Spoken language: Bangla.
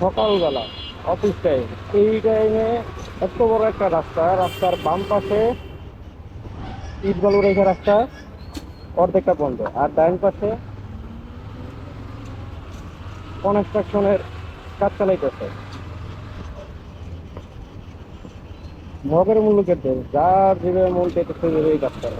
সকালবেলা অফিস টাইম এই টাইমে এত বড় একটা রাস্তা, রাস্তার বাম পাশে ইট বালু রেখে রাস্তা, অর্ধেকটা বন্ধ। আর ডাইন পাশে কনস্ট্রাকশনের কাজ চালাইতেছে। মগের মূল্য কেটে যার যেভাবে মন চাইতেছে সেভাবেই কাজ করে।